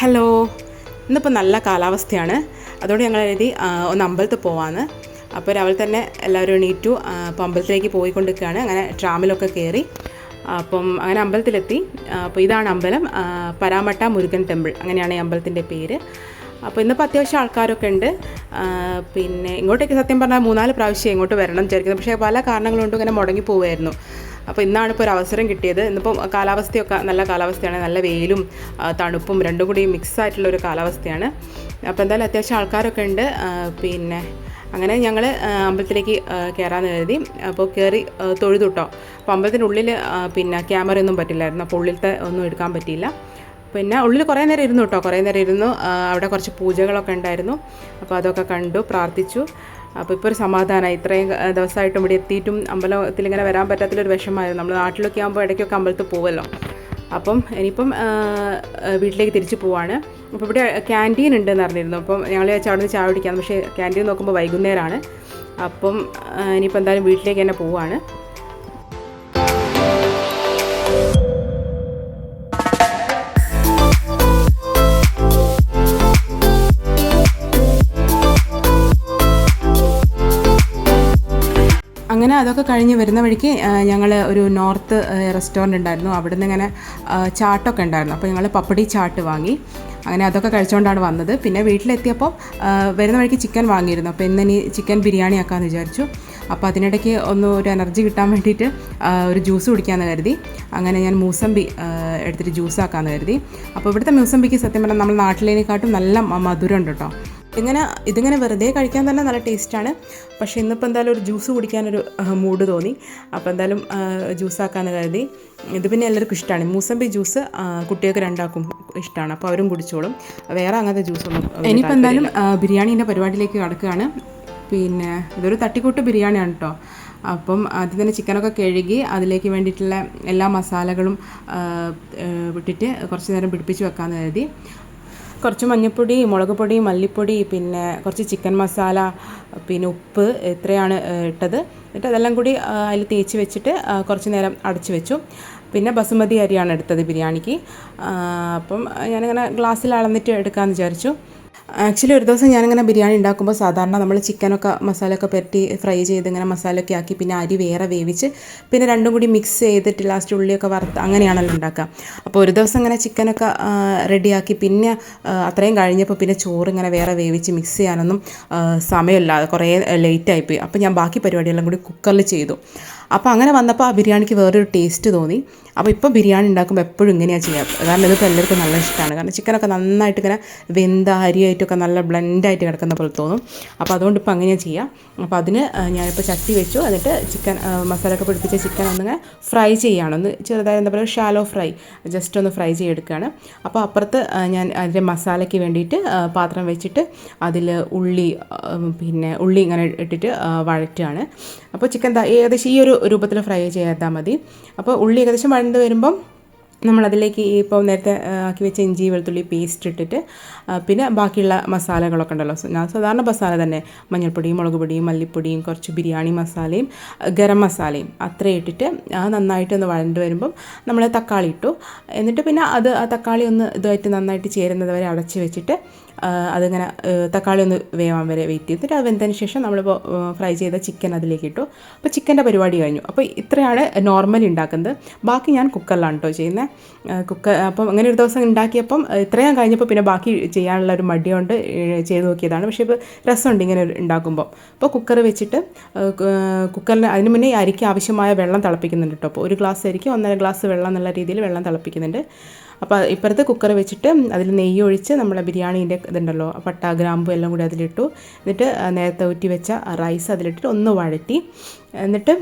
Hello ഇന്നിപ്പോൾ നല്ല കാലാവസ്ഥയാണ്. അതുകൊണ്ട് ഞങ്ങൾ എഴുതി ഒന്ന് അമ്പലത്തിൽ പോവാന്ന്. അപ്പോൾ രാവിലെ തന്നെ എല്ലാവരും എണീറ്റു അപ്പോൾ അമ്പലത്തിലേക്ക് പോയിക്കൊണ്ടിരിക്കുകയാണ് അങ്ങനെ ട്രാമിലൊക്കെ കയറി അപ്പം അങ്ങനെ അമ്പലത്തിലെത്തി. അപ്പോൾ ഇതാണ് അമ്പലം പരാമട്ട മുരുകൻ ടെമ്പിൾ. അങ്ങനെയാണ് ഈ അമ്പലത്തിന്റെ പേര്. അപ്പോൾ ഇന്നിപ്പോൾ അത്യാവശ്യം ആൾക്കാരൊക്കെ ഉണ്ട്. പിന്നെ ഇങ്ങോട്ടേക്ക് സത്യം പറഞ്ഞാൽ മൂന്നാൽ പ്രാവശ്യം ഇങ്ങോട്ട് വരണം വിചാരിക്കുന്നത് പക്ഷേ പല കാരണങ്ങൾ കൊണ്ടും ഇങ്ങനെ മുടങ്ങി പോവുമായിരുന്നു അപ്പോൾ ഇന്നാണ് ഇപ്പോൾ ഒരു അവസരം കിട്ടിയത്. ഇന്നിപ്പം കാലാവസ്ഥയൊക്കെ നല്ല കാലാവസ്ഥയാണ്. നല്ല വെയിലും തണുപ്പും രണ്ടും കൂടി മിക്സ് ആയിട്ടുള്ള ഒരു കാലാവസ്ഥയാണ്. അപ്പോൾ എന്തായാലും അത്യാവശ്യം ആൾക്കാരൊക്കെ ഉണ്ട്. പിന്നെ അങ്ങനെ ഞങ്ങൾ അമ്പലത്തിലേക്ക് കയറാമെന്ന് കരുതി. അപ്പോൾ കയറി തൊഴുതു കേട്ടോ അപ്പോൾ അമ്പലത്തിനുള്ളിൽ പിന്നെ ക്യാമറയൊന്നും പറ്റില്ലായിരുന്നു. അപ്പോൾ ഉള്ളിലത്തെ ഒന്നും എടുക്കാൻ പറ്റിയില്ല. പിന്നെ ഉള്ളിൽ കുറേ നേരം ഇരുന്നു കേട്ടോ കുറേ നേരം ഇരുന്നു. അവിടെ കുറച്ച് പൂജകളൊക്കെ ഉണ്ടായിരുന്നു. അപ്പോൾ അതൊക്കെ കണ്ടു പ്രാർത്ഥിച്ചു. അപ്പോൾ ഇപ്പോൾ ഒരു സമാധാനമായി ഇത്രയും ദിവസമായിട്ടും ഇവിടെ എത്തിയിട്ടും അമ്പലത്തിൽ ഇങ്ങനെ വരാൻ പറ്റാത്തൊരു വിഷമമായിരുന്നു നമ്മൾ നാട്ടിലൊക്കെ ആകുമ്പോൾ ഇടയ്ക്കൊക്കെ അമ്പലത്തിൽ പോകുമല്ലോ അപ്പം ഇനിയിപ്പം വീട്ടിലേക്ക് തിരിച്ചു പോവാണ്. അപ്പോൾ ഇവിടെ ക്യാന്റീൻ ഉണ്ടെന്ന് അറിഞ്ഞിരുന്നു. അപ്പം ഞങ്ങൾ വെച്ചാൽ അവിടെ നിന്ന് ചായ കുടിക്കാം. പക്ഷേ ക്യാന്റീൻ നോക്കുമ്പോൾ വൈകുന്നേരമാണ് അപ്പം ഇനിയിപ്പോൾ എന്തായാലും വീട്ടിലേക്ക് തന്നെ പോവാണ്. അതൊക്കെ കഴിഞ്ഞ് വരുന്ന വഴിക്ക് ഞങ്ങൾ ഒരു നോർത്ത് റെസ്റ്റോറന്റ് ഉണ്ടായിരുന്നു. അവിടെ നിന്ന് ഇങ്ങനെ ചാട്ടൊക്കെ ഉണ്ടായിരുന്നു. അപ്പോൾ ഞങ്ങൾ പപ്പടി ചാട്ട് വാങ്ങി. അങ്ങനെ അതൊക്കെ കഴിച്ചുകൊണ്ടാണ് വന്നത്. പിന്നെ വീട്ടിലെത്തിയപ്പോൾ വരുന്ന വഴിക്ക് ചിക്കൻ വാങ്ങിയിരുന്നു. അപ്പോൾ ഇന്നിനി ചിക്കൻ ബിരിയാണി ആക്കാമെന്ന് വിചാരിച്ചു. അപ്പോൾ അതിനിടയ്ക്ക് ഒന്ന് ഒരു എനർജി കിട്ടാൻ വേണ്ടിയിട്ട് ഒരു ജ്യൂസ് കുടിക്കാമെന്ന് കരുതി. അങ്ങനെ ഞാൻ മൂസമ്പി എടുത്തിട്ട് ജ്യൂസ് ആക്കാമെന്ന് കരുതി. അപ്പോൾ ഇവിടുത്തെ മൂസമ്പിക്ക് സത്യം പറഞ്ഞാൽ നമ്മൾ നാട്ടിലേനെക്കാട്ടും നല്ല മധുരമുണ്ട് കേട്ടോ ഇങ്ങനെ ഇതിങ്ങനെ വെറുതെ കഴിക്കാൻ തന്നെ നല്ല ടേസ്റ്റാണ്. പക്ഷേ ഇന്നിപ്പോൾ എന്തായാലും ഒരു ജ്യൂസ് കുടിക്കാനൊരു മൂഡ് തോന്നി. അപ്പോൾ എന്തായാലും ജ്യൂസ് ആക്കാമെന്ന് കരുതി. ഇത് പിന്നെ എല്ലാവർക്കും ഇഷ്ടമാണ് മൂസമ്പി ജ്യൂസ് കുട്ടികൾക്ക് രണ്ടാക്കും ഇഷ്ടമാണ് അപ്പോൾ അവരും കുടിച്ചോളും. വേറെ അങ്ങനത്തെ ജ്യൂസൊന്നും ഇനിയിപ്പോൾ എന്തായാലും ബിരിയാണീന്റെ പരിപാടിയിലേക്ക് കടക്കുകയാണ്. പിന്നെ ഇതൊരു തട്ടിക്കൂട്ട് ബിരിയാണിയാണ് കേട്ടോ അപ്പം ആദ്യം തന്നെ ചിക്കനൊക്കെ കഴുകി അതിലേക്ക് വേണ്ടിയിട്ടുള്ള എല്ലാ മസാലകളും വിട്ടിട്ട് കുറച്ച് നേരം പിടിപ്പിച്ച് വെക്കാമെന്ന് കരുതി. കുറച്ച് മഞ്ഞൾപ്പൊടി മുളക് പൊടി മല്ലിപ്പൊടി പിന്നെ കുറച്ച് ചിക്കൻ മസാല പിന്നെ ഉപ്പ് ഇത്രയാണ് ഇട്ടത്. എന്നിട്ട് അതെല്ലാം കൂടി അതിൽ തേച്ച് വെച്ചിട്ട് കുറച്ച് നേരം അടച്ച് വെച്ചു. പിന്നെ ബസുമതി അരിയാണ് എടുത്തത് ബിരിയാണിക്ക്. അപ്പം ഞാനിങ്ങനെ ഗ്ലാസ്സിൽ അളന്നിട്ട് എടുക്കാമെന്ന് വിചാരിച്ചു. ആക്ച്വലി ഒരു ദിവസം ഞാനിങ്ങനെ ബിരിയാണി ഉണ്ടാക്കുമ്പോൾ സാധാരണ നമ്മൾ ചിക്കനൊക്കെ മസാലയൊക്കെ പെറ്റി ഫ്രൈ ചെയ്ത് ഇങ്ങനെ മസാലയൊക്കെ ആക്കി പിന്നെ അരി വേറെ വേവിച്ച് പിന്നെ രണ്ടും കൂടി മിക്സ് ചെയ്തിട്ട് ലാസ്റ്റ് ഉള്ളിയൊക്കെ വറുത്ത് അങ്ങനെയാണല്ലോ ഉണ്ടാക്കുക. അപ്പോൾ ഒരു ദിവസം ഇങ്ങനെ ചിക്കനൊക്കെ റെഡിയാക്കി പിന്നെ അത്രയും കഴിഞ്ഞപ്പോൾ പിന്നെ ചോറ് ഇങ്ങനെ വേറെ വേവിച്ച് മിക്സ് ചെയ്യാനൊന്നും സമയമില്ല കുറേ ലേറ്റായിപ്പോയി അപ്പോൾ ഞാൻ ബാക്കി പരിപാടിയെല്ലാം കൂടി കുക്കറിൽ ചെയ്തു. അപ്പോൾ അങ്ങനെ വന്നപ്പോൾ ആ ബിരിയാണിക്ക് വേറൊരു ടേസ്റ്റ് തോന്നി. അപ്പോൾ ഇപ്പോൾ ബിരിയാണി ഉണ്ടാക്കുമ്പോൾ എപ്പോഴും ഇങ്ങനെയാണ് ചെയ്യുക. കാരണം ഇതിപ്പോൾ എല്ലാവർക്കും നല്ല ഇഷ്ടമാണ്. കാരണം ചിക്കനൊക്കെ നന്നായിട്ട് ഇങ്ങനെ വെന്ത അരിയായിട്ടൊക്കെ നല്ല ബ്ലെൻഡായിട്ട് കിടക്കുന്ന പോലെ തോന്നും. അപ്പോൾ അതുകൊണ്ട് ഇപ്പോൾ അങ്ങനെയാണ് ചെയ്യുക. അപ്പോൾ അതിന് ഞാനിപ്പോൾ ചട്ടി വെച്ചു. എന്നിട്ട് ചിക്കൻ മസാലൊക്കെ പിടിപ്പിച്ച ചിക്കൻ ഒന്നിങ്ങനെ ഫ്രൈ ചെയ്യുകയാണ്. ഒന്ന് ചെറുതായി എന്താ പറയുക ഷാലോ ഫ്രൈ ജസ്റ്റ് ഒന്ന് ഫ്രൈ ചെയ്തെടുക്കുകയാണ്. അപ്പോൾ അപ്പുറത്ത് ഞാൻ അതിന്റെ മസാലയ്ക്ക് വേണ്ടിയിട്ട് പാത്രം വെച്ചിട്ട് അതിൽ ഉള്ളി പിന്നെ ഉള്ളി ഇങ്ങനെ ഇട്ടിട്ട് വഴറ്റുകയാണ്. അപ്പോൾ ചിക്കൻ ഏകദേശം ഈ ഒരു രൂപത്തിൽ ഫ്രൈ ചെയ്താൽ മതി. അപ്പോൾ ഉള്ളി ഏകദേശം വഴണ്ട് വരുമ്പം നമ്മളതിലേക്ക് ഇപ്പോൾ നേരത്തെ ആക്കി വെച്ച ഇഞ്ചി വെളുത്തുള്ളി പേസ്റ്റ് ഇട്ടിട്ട് പിന്നെ ബാക്കിയുള്ള മസാലകളൊക്കെ ഉണ്ടല്ലോ. ഞാൻ സാധാരണ മസാല തന്നെ. മഞ്ഞൾപ്പൊടിയും മുളക് പൊടിയും മല്ലിപ്പൊടിയും കുറച്ച് ബിരിയാണി മസാലയും ഗരം മസാലയും അത്രയും ഇട്ടിട്ട് ആ നന്നായിട്ട് ഒന്ന് വഴണ്ട് വരുമ്പം നമ്മൾ തക്കാളി ഇട്ടു. എന്നിട്ട് പിന്നെ അത് ആ തക്കാളി ഒന്ന് ഇതായിട്ട് നന്നായിട്ട് ചേരുന്നത് വരെ അടച്ച് വെച്ചിട്ട് അതിങ്ങനെ തക്കാളി ഒന്ന് വേവാൻ വരെ വെയിറ്റ് ചെയ്തിട്ട് അത് വെന്തതിന് ശേഷം നമ്മളിപ്പോൾ ഫ്രൈ ചെയ്ത ചിക്കൻ അതിലേക്ക് ഇട്ടു. അപ്പോൾ ചിക്കന്റെ പരിപാടി കഴിഞ്ഞു. അപ്പോൾ ഇത്രയാണ് നോർമലി ഉണ്ടാക്കുന്നത് ബാക്കി ഞാൻ കുക്കറിലാണ് കേട്ടോ ചെയ്യുന്നത് കുക്കർ അപ്പം അങ്ങനെ ഒരു ദിവസം ഉണ്ടാക്കിയപ്പം ഇത്രയും കഴിഞ്ഞപ്പോൾ പിന്നെ ബാക്കി ചെയ്യാനുള്ള ഒരു മടി കൊണ്ട് ചെയ്ത് നോക്കിയതാണ്. പക്ഷേ ഇപ്പോൾ രസമുണ്ട് ഇങ്ങനെ ഉണ്ടാക്കുമ്പോൾ അപ്പോൾ കുക്കർ വെച്ചിട്ട് കുക്കറിൽ അതിന് മുന്നേ അരിക്ക് ആവശ്യമായ വെള്ളം തിളപ്പിക്കുന്നുണ്ട് കേട്ടോ. അപ്പോൾ ഒരു ഗ്ലാസ് അരിക്ക് ഒന്നര ഗ്ലാസ് വെള്ളം എന്നുള്ള രീതിയിൽ വെള്ളം തിളപ്പിക്കുന്നുണ്ട്. അപ്പോൾ ഇപ്പുറത്ത് കുക്കർ വെച്ചിട്ട് അതിൽ നെയ്യ് ഒഴിച്ച് നമ്മളെ ബിരിയാണീന്റെ ഇതുണ്ടല്ലോ പട്ട ഗ്രാമ്പു എല്ലാം കൂടി അതിലിട്ടു. എന്നിട്ട് നേരത്തെ ഊറ്റി വെച്ച റൈസ് അതിലിട്ടിട്ട് ഒന്ന് വഴറ്റി. എന്നിട്ട്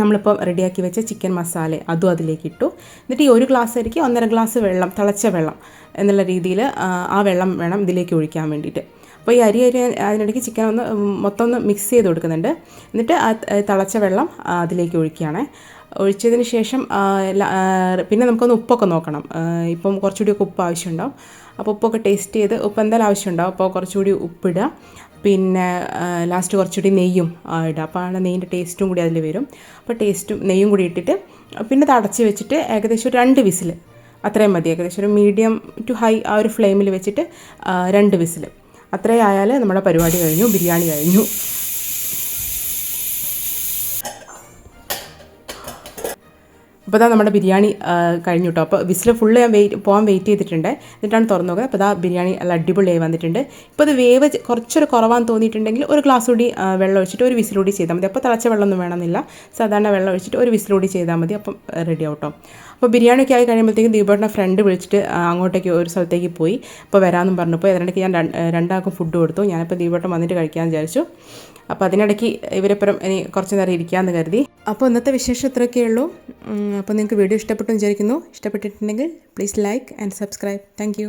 നമ്മളിപ്പോൾ റെഡിയാക്കി വെച്ച ചിക്കൻ മസാല അതും അതിലേക്ക് ഇട്ടു എന്നിട്ട് ഈ ഒരു ഗ്ലാസ് അരിക്ക് ഒന്നര ഗ്ലാസ് വെള്ളം തിളച്ച വെള്ളം എന്നുള്ള രീതിയിൽ ആ വെള്ളം വേണം ഇതിലേക്ക് ഒഴിക്കാൻ വേണ്ടിയിട്ട്. അപ്പോൾ ഈ അരി അരി അതിനിടയ്ക്ക് ചിക്കൻ ഒന്ന് മൊത്തം ഒന്ന് മിക്സ് ചെയ്ത് കൊടുക്കുന്നുണ്ട്. എന്നിട്ട് ആ തിളച്ച വെള്ളം അതിലേക്ക് ഒഴിക്കുകയാണ്. ഒഴിച്ചതിന് ശേഷം പിന്നെ നമുക്കൊന്ന് ഉപ്പൊക്കെ നോക്കണം. ഇപ്പം കുറച്ചുകൂടി കുറച്ചുകൂടിയൊക്കെ ഉപ്പ് ആവശ്യമുണ്ടാവും. അപ്പോൾ ഉപ്പൊക്കെ ടേസ്റ്റ് ചെയ്ത് ഉപ്പ് എന്തായാലും ആവശ്യമുണ്ടാവും. അപ്പോൾ കുറച്ചുകൂടി ഉപ്പിടുക പിന്നെ ലാസ്റ്റ് കുറച്ചുകൂടി നെയ്യും ഇടുക അപ്പോൾ ആണ് നെയ്യിന്റെ ടേസ്റ്റും കൂടി അതിൽ വരും. അപ്പോൾ ടേസ്റ്റും നെയ്യും കൂടി ഇട്ടിട്ട് പിന്നെ തടച്ച് വെച്ചിട്ട് ഏകദേശം ഒരു രണ്ട് വിസിൽ അത്രയും മതി. ഏകദേശം ഒരു മീഡിയം ടു ഹൈ ആ ഒരു ഫ്ലെയിമിൽ വെച്ചിട്ട് രണ്ട് വിസിൽ അത്രയും ആയാൽ നമ്മുടെ പരിപാടി കഴിഞ്ഞു ബിരിയാണി കഴിഞ്ഞു. അപ്പോൾ ഇതാ നമ്മുടെ ബിരിയാണി കഴിഞ്ഞു കേട്ടോ അപ്പോൾ വിസിൽ ഫുള്ള് ഞാൻ വെയിറ്റ് പോകാൻ വെയിറ്റ് ചെയ്തിട്ടുണ്ട്. എന്നിട്ടാണ് തുറന്നു നോക്കുന്നത്. അപ്പോൾ ഇതാ ബിരിയാണി നല്ല അടിപൊളിയായി വന്നിട്ടുണ്ട്. ഇപ്പോൾ ഇത് വേവ് കുറച്ചൊരു കുറവാന്ന് തോന്നിയിട്ടുണ്ടെങ്കിൽ ഒരു ഗ്ലാസ് കൂടി വെള്ളം ഒഴിച്ചിട്ട് ഒരു വിസിൽ കൂടി ചെയ്താൽ മതി. അപ്പോൾ തിളച്ച വെള്ളമൊന്നും വേണമെന്നില്ല. സാധാരണ വെള്ളം ഒഴിച്ചിട്ട് ഒരു വിസിൽ കൂടി ചെയ്താൽ മതി. അപ്പം റെഡി ആവട്ടോ അപ്പോൾ ബിരിയാണി ഒക്കെ ആയി കഴിയുമ്പോഴത്തേക്കും ദീപേട്ടന്റെ ഫ്രണ്ട് വിളിച്ചിട്ട് അങ്ങോട്ടേക്ക് ഒരു സ്ഥലത്തേക്ക് പോയി. അപ്പോൾ വരാമെന്നും പറഞ്ഞപ്പോൾ ഇതിനിടയ്ക്ക് ഞാൻ രണ്ട്- രണ്ടാൾക്കും ഫുഡ് കൊടുത്തു. ഞാനിപ്പോൾ ദീപേട്ടൻ വന്നിട്ട് കഴിക്കാമെന്ന് വിചാരിച്ചു. അപ്പോൾ അതിനിടയ്ക്ക് ഇവരെപ്പുറം ഇനി കുറച്ച് നേരം ഇരിക്കാമെന്ന് കരുതി. അപ്പോൾ ഇന്നത്തെ വിശേഷം ഇത്രയൊക്കെ ഉള്ളൂ. അപ്പോൾ നിങ്ങൾക്ക് വീഡിയോ ഇഷ്ടപ്പെട്ടു വിചാരിക്കുന്നു. ഇഷ്ടപ്പെട്ടിട്ടുണ്ടെങ്കിൽ please like and subscribe thank